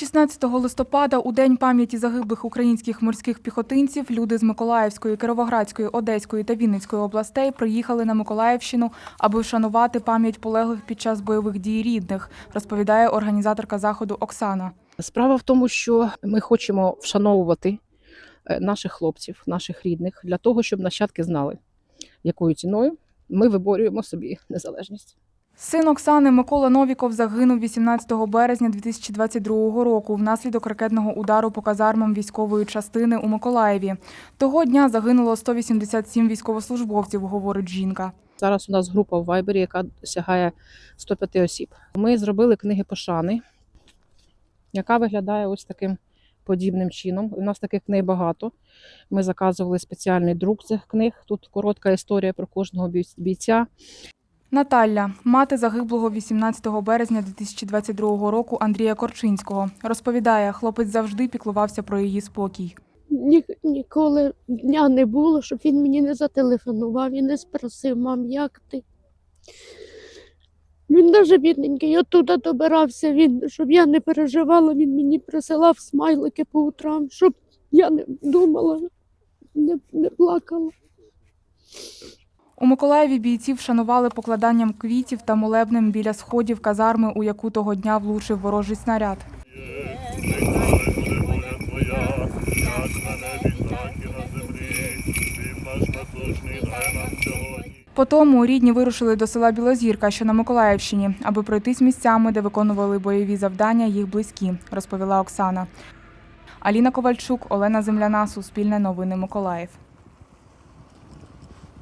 16 листопада, у день пам'яті загиблих українських морських піхотинців, люди з Миколаївської, Кіровоградської, Одеської та Вінницької областей приїхали на Миколаївщину, аби вшанувати пам'ять полеглих під час бойових дій рідних, розповідає організаторка заходу Оксана. Справа в тому, що ми хочемо вшановувати е, наших хлопців, наших рідних, для того, щоб нащадки знали, якою ціною ми виборюємо собі незалежність. Син Оксани Микола Новіков загинув 18 березня 2022 року внаслідок ракетного удару по казармам військової частини у Миколаєві. Того дня загинуло 187 військовослужбовців, говорить жінка. Зараз у нас група в Вайбері, яка сягає 105 осіб. Ми зробили книги пошани, яка виглядає ось таким подібним чином. У нас таких книг багато. Ми заказували спеціальний друк цих книг. Тут коротка історія про кожного бій- бійця. Наталя, мати загиблого 18 березня 2022 року Андрія Корчинського, розповідає, хлопець завжди піклувався про її спокій. Ні, ніколи дня не було, щоб він мені не зателефонував і не спросив, мам, як ти? Він дуже бідненький, оттуда добирався він, щоб я не переживала, він мені присилав смайлики по утрам, щоб я не думала, не, не плакала. У Миколаєві бійців вшанували покладанням квітів та молебнем біля сходів казарми, у яку того дня влучив ворожий снаряд. Сьогодні. Потому рідні вирушили до села Білозірка, що на Миколаївщині, аби пройтись місцями, де виконували бойові завдання їх близькі, розповіла Оксана. Аліна Ковальчук, Олена Земляна, Суспільне новини Миколаїв.